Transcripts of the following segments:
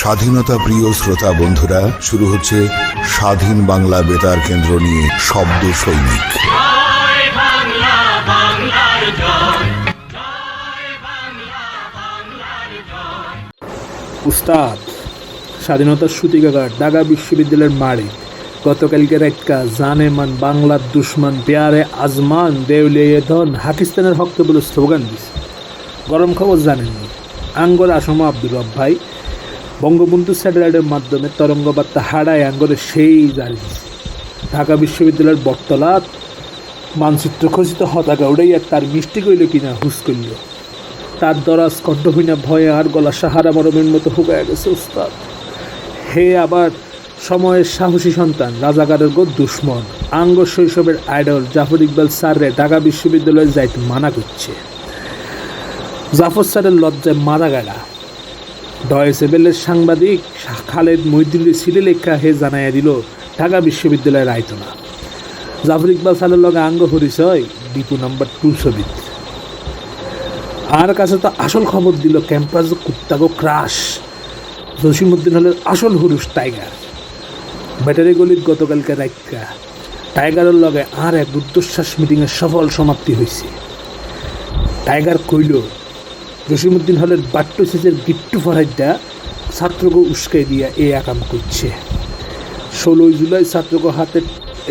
স্বাধীনতা প্রিয় শ্রোতা বন্ধুরা, শুরু হচ্ছে স্বাধীন বাংলা বেতার কেন্দ্র নিয়ে শব্দ সৈনিক। উস্তাদ, স্বাধীনতার সূতিকাগার ঢাকা বিশ্ববিদ্যালয়ের মাড়ি গতকালকে একটা জানে মান বাংলার দুশ্মন পেয়ারে আজমান দেউলিয়ে ধন পাকিস্তানের হকতে বলে স্লোগান দিছে। গরম খবর জানেননি। আঙ্গর আসম আব্দুর রব ভাই বঙ্গবন্ধু স্যাটেলাইটের মাধ্যমে তরঙ্গ বার্তা হারায় আঙ্গরে সেই দিছে ঢাকা বিশ্ববিদ্যালয়ের বটতলাত মানচিত্র খচিত হতাকা উড়াইয়া তার মিষ্টি কইল কিনা হুস কইল তার দরাজ কণ্ঠহীনা ভয়ে আর গলা সাহারা মরমের মতো হুগায় গেছে, উস্তাদ। হে আবার সময়ের সাহসী সন্তান, রাজাকারের গো দুশ্মন আঙ্গ শৈশবের আইডল জাফর ইকবাল স্যাররে ঢাকা বিশ্ববিদ্যালয়ে যাইতে মানা করছে। জাফর স্যারের লজ্জায় মারা গেলা। ডয়েসেবেলের সাংবাদিক খালেদ মহিদুল্লি সিলে লেখা হে জানাইয়া দিল ঢাকা বিশ্ববিদ্যালয়ের আয়তনা। জাফর ইকবাল সালের লগে আঙ্গ হরিচয় ডিপু নাম্বার টু ছবিত আর কাছে তো আসল খবর দিল ক্যাম্পাস কুত্তাগো ক্রাশ। জসিমুদ্দিন হলের আসল হুরুষ টাইগার। ব্যাটারি গলিত গতকালকে রাইকা টাইগারের লগে আর এক রুদ্ধশ্বাস মিটিংয়ের সফল সমাপ্তি হয়েছে টাইগার কইল জসিমুদ্দিন হলের বাট্টু সেচের গিট্টু ফরাইডা ছাত্রকে উস্কাই দিয়া এই আকাম করছে। ষোলোই জুলাই ছাত্রকে হাতে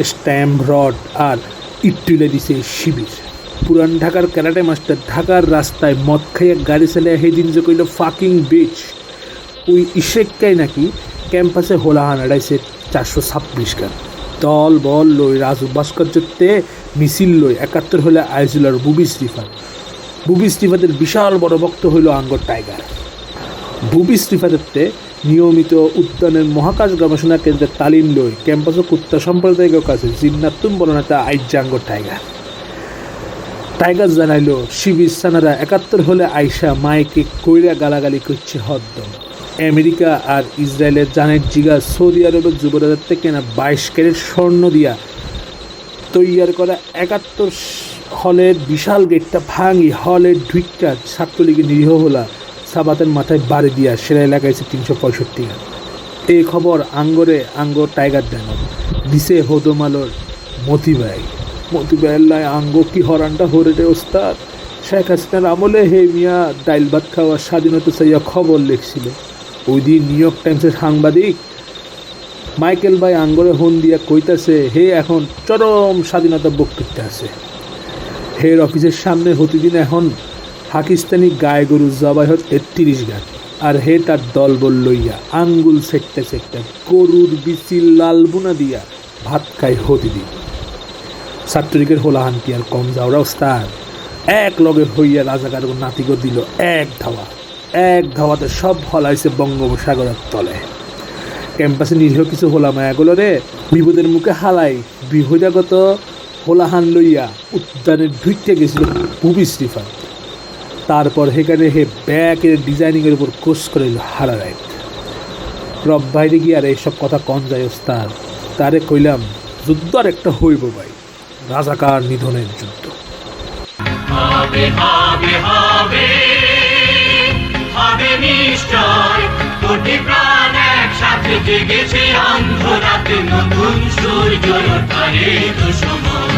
স্ট্যাম্প রড আর ইট তুলে দিছে শিবির। পুরান ঢাকার ক্যারাটে মাস্টার ঢাকার রাস্তায় মদ খাইয়া গাড়ি চালিয়ে সেদিন যে কইল, ফাকিং বিচ। ওই ইশেকটাই নাকি ক্যাম্পাসে হোলাহান এড়াইছে চারশো ছাব্বিশ গান। দল, বল লই রাজু ভাস্কর্যতে মিছিল লই একাত্তর হলে আইজুলার বুবি স্টিফান বুবি স্টিফাদের বিশাল বড় ভক্ত হইল আঙ্গর টাইগার। বুবি স্টিফাদেরতে নিয়মিত উদ্যানের মহাকাশ গবেষণা কেন্দ্রের তালিম লই ক্যাম্পাস কুত্তা সম্প্রদায়ের কাছে জিন্নাতুম বর্ণাতা আইজাঙ্গ টাইগার। টাইগার জানাইলো শিবির সানারা একাত্তর হলে আইসা মাইকে কইরা গালাগালি করছে হদ্দম আমেরিকা আর ইসরায়েলের জানের জিগা সৌদি আরবের যুবরাজের থেকে কেনা বাইশ ক্যারেট স্বর্ণ দিয়া তৈয়ার করা একাত্তর হলের বিশাল গেটটা ভাঙি, হলের ঢুইকা ছাত্রলীগের নিরীহ হলা সাবাতের মাথায় বাড়ি দিয়া সেরা এলাকায় তিনশো পঁয়ষট্টি এই খবর আঙ্গরে আঙ্গর টাইগার দেন দিছে হদমালোর মতিবাই। মতিবাইয়ের লাই আঙ্গ কি হরানটা হরে রে ওস্তাদ? শেখ হাসিনার আমলে হে মিয়া, ডাইল ভাত খাওয়া স্বাধীনতা চাইয়া খবর লিখছিল। ওই দিন নিউ ইয়র্ক টাইমসের সাংবাদিক মাইকেল ভাই আঙ্গরে হন দিয়া কইতাছে, হে এখন চরম স্বাধীনতা বক্তৃতা আছে। হের অফিসের সামনে প্রতিদিন এখন পাকিস্তানি গায়ে গরু জবাই হত একত্রিশ গান। আর হে তার দল বল লইয়া আঙ্গুল সেকতে সেকতে গরুর বিচি লাল বুনা দিয়া ভাত খাই প্রতিদিন। ছাত্রলীগের হোলাহান্তি আর কম যাওয়ার ওস্তাদ? এক লগে হইয়া রাজাকার নাতিগো দিল এক ধাওয়া। এক ধাওয়াতে সব হলাইছে বঙ্গোপসাগরের তলে। ক্যাম্পাসে নিরীহ কিছু হোলা মায়াগুলো রে বিপদের মুখে হালাই। বিহজাগত হোলাহান লইয়া উদ্যানে ঢুকতে গেছিল ভূমি স্টিফান। তারপর সেখানে হে ব্যাকের ডিজাইনিংয়ের উপর কোর্স করে হারা রায়। রব বাইরে গিয়ে আর এইসব কথা কন যায় ওস্তাদ, তারে কইলাম যুদ্ধ আর একটা হইব ভাই, রাজাকার নিধনের যুদ্ধ। জেগেছে অন্ধরাতে নতুন সূর্য ওঠারে তো সময়